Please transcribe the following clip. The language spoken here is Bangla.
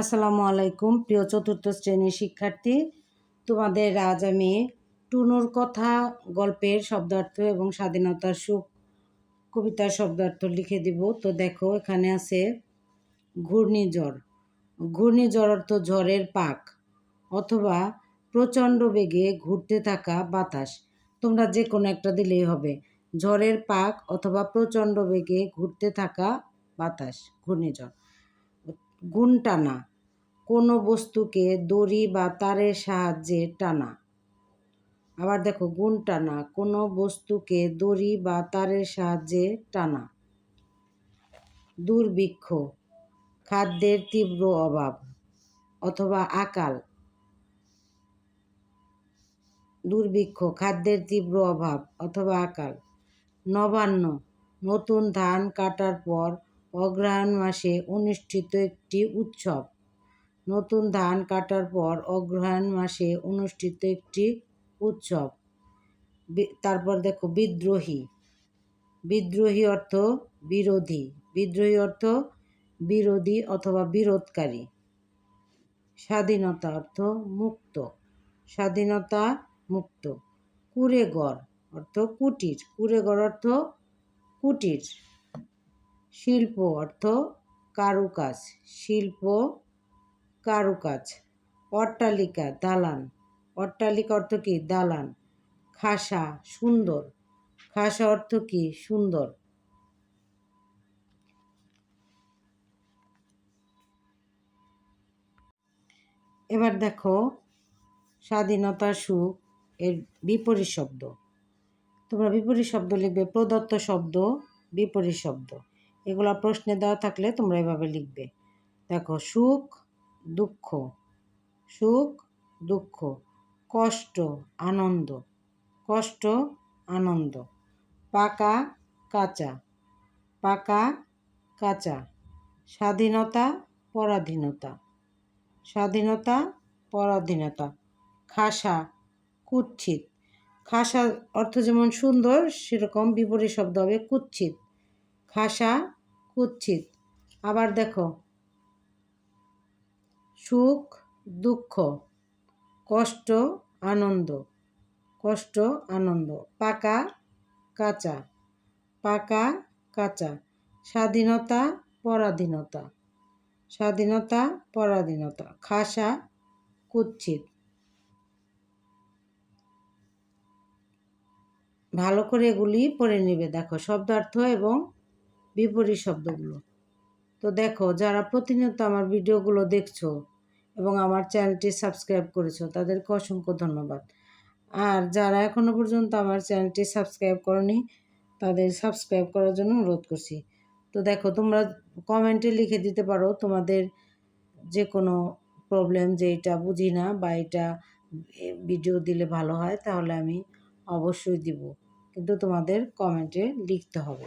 আসসালামু আলাইকুম, প্রিয় চতুর্থ শ্রেণির শিক্ষার্থী। তোমাদের আজ আমি টুনুর কথা, গল্পের শব্দার্থ এবং স্বাধীনতার সুখ, কবিতার শব্দার্থ লিখে দিব। তো দেখো, এখানে আছে ঘূর্ণিঝড়। ঘূর্ণিঝড় অর্থ ঝড়ের পাক অথবা প্রচণ্ড বেগে ঘুরতে থাকা বাতাস। তোমরা যে কোনো একটা দিলেই হবে। ঝড়ের পাক অথবা প্রচণ্ড বেগে ঘুরতে থাকা বাতাস, ঘূর্ণিঝড়। গুণ টানা কোনো বস্তুকে দড়ি বা তারের সাহায্যে টানা। আবার দেখো গুণ টানা কোনো বস্তুকে দড়ি বা তারের সাহায্যে টানা। দুর্ভিক্ষ, খাদ্যের তীব্র অভাব অথবা আকাল। দুর্ভিক্ষ, খাদ্যের তীব্র অভাব অথবা আকাল। নবান্ন, নতুন ধান কাটার পর অগ্রহায়ণ মাসে অনুষ্ঠিত একটি উৎসব। নতুন ধান কাটার পর অগ্রহায়ণ মাসে অনুষ্ঠিত একটি উৎসব। তারপর দেখো বিদ্রোহী। বিদ্রোহী অর্থ বিরোধী। বিদ্রোহী অর্থ বিরোধী অথবা বিরোধকারী। স্বাধীনতা অর্থ মুক্ত। স্বাধীনতা মুক্ত। কুড়েগড় অর্থ কুটির। কুড়েগড় অর্থ কুটির। শিল্প অর্থ কারুকাজ, শিল্প কারুকাজ। অট্টালিকা, দালান। অট্টালিকা অর্থ কি? দালান। খাসা, সুন্দর। খাসা অর্থ কি? সুন্দর। এবার দেখো স্বাধীনতা, সুখ এর বিপরীত শব্দ। তোমরা বিপরীত শব্দ লিখবে, প্রদত্ত শব্দ বিপরীত শব্দ। এগুলো প্রশ্নে দেওয়া থাকলে তোমরা এভাবে লিখবে। দেখো, সুখ, দুঃখ। সুখ, দুঃখ। কষ্ট, আনন্দ। কষ্ট, আনন্দ। পাকা, কাঁচা। পাকা, কাঁচা। স্বাধীনতা, পরাধীনতা। স্বাধীনতা, পরাধীনতা। খাসা, কুচ্ছিত। খাসা অর্থ যেমন সুন্দর, সেরকম বিপরীত শব্দ হবে কুচ্ছিত। খাসা কুচ্ছিত। আবার দেখো। সুখ, দুঃখ, কষ্ট, আনন্দ। কষ্ট, আনন্দ। পাকা, কাঁচা। পাকা, কাঁচা। স্বাধীনতা, পরাধীনতা। স্বাধীনতা, পরাধীনতা। খাসা কুচ্ছিত। ভালো করে এগুলি পড়ে নেবে। দেখো, শব্দার্থ এবং বিপরীত শব্দগুলো। তো দেখো, যারা প্রতিনিয়ত আমার ভিডিওগুলো দেখছ এবং আমার চ্যানেলটি সাবস্ক্রাইব করেছ, তাদেরকে অসংখ্য ধন্যবাদ। আর যারা এখনও পর্যন্ত আমার চ্যানেলটি সাবস্ক্রাইব করনি, তাদের সাবস্ক্রাইব করার জন্য অনুরোধ করছি। তো দেখো, তোমরা কমেন্টে লিখে দিতে পারো তোমাদের যে কোনো প্রবলেম যে এটা বুঝি না বা এটা ভিডিও দিলে ভালো হয়, তাহলে আমি অবশ্যই দিব। কিন্তু তোমাদের কমেন্টে লিখতে হবে।